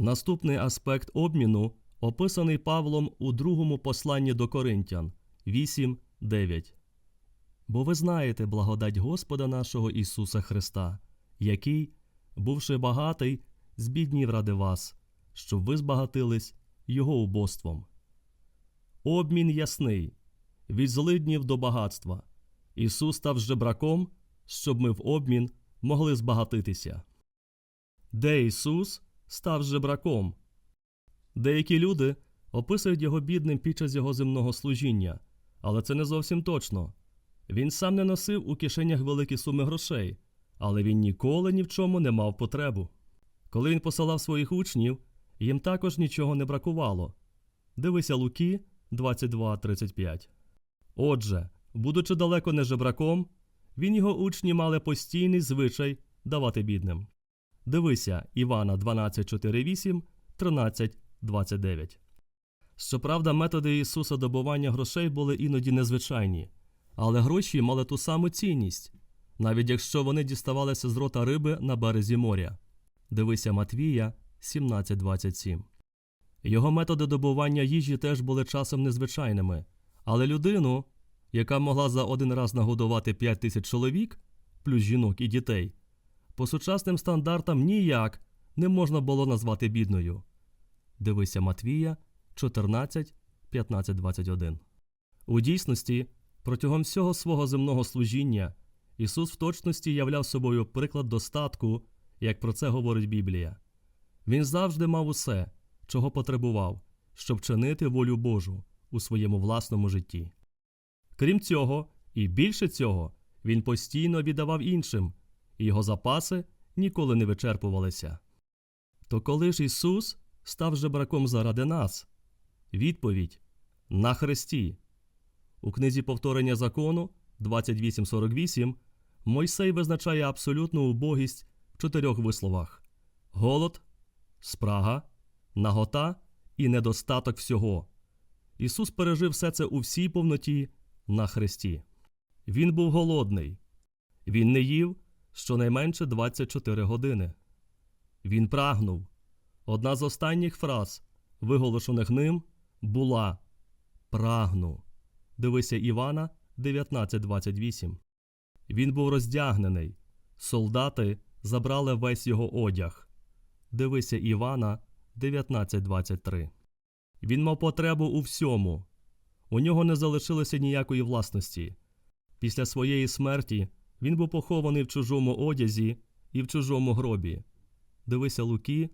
Наступний аспект обміну описаний Павлом у другому посланні до Коринтян 8.9. Бо ви знаєте благодать Господа нашого Ісуса Христа, який, бувши багатий, збіднів ради вас, щоб ви збагатились Його убоством. Обмін ясний від злиднів до багатства. Ісус став жебраком, щоб ми в обмін могли збагатитися. Де Ісус став жебраком? Деякі люди описують його бідним під час його земного служіння, але це не зовсім точно. Він сам не носив у кишенях великі суми грошей, але він ніколи ні в чому не мав потребу. Коли він посилав своїх учнів, їм також нічого не бракувало. Дивися Луки 22.35. Отже, будучи далеко не жебраком, він його учні мали постійний звичай давати бідним. Дивися Івана 12.4.8, 13.29. Щоправда, методи Ісуса добування грошей були іноді незвичайні, але гроші мали ту саму цінність, навіть якщо вони діставалися з рота риби на березі моря. Дивися Матвія 17.27. Його методи добування їжі теж були часом незвичайними, але людину, яка могла за один раз нагодувати 5 тисяч чоловік, плюс жінок і дітей, по сучасним стандартам ніяк не можна було назвати бідною. Дивися Матвія 14, 15, 21. У дійсності, протягом всього свого земного служіння, Ісус в точності являв собою приклад достатку, як про це говорить Біблія. Він завжди мав усе, чого потребував, щоб чинити волю Божу у своєму власному житті. Крім цього, і більше цього, він постійно віддавав іншим, його запаси ніколи не вичерпувалися. То коли ж Ісус став жебраком заради нас? Відповідь на хресті. У книзі повторення закону 28.48 Мойсей визначає абсолютну убогість в чотирьох висловах: голод, спрага, нагота і недостаток всього. Ісус пережив все це у всій повноті на хресті. Він був голодний. Він не їв щонайменше 24 години. Він прагнув. Одна з останніх фраз, виголошених ним, була Прагну. Дивися Івана 19.28. Він був роздягнений. Солдати забрали весь його одяг. Дивися Івана 19.23. Він мав потребу у всьому. У нього не залишилося ніякої власності. Після своєї смерті він був похований в чужому одязі і в чужому гробі. Дивися Луки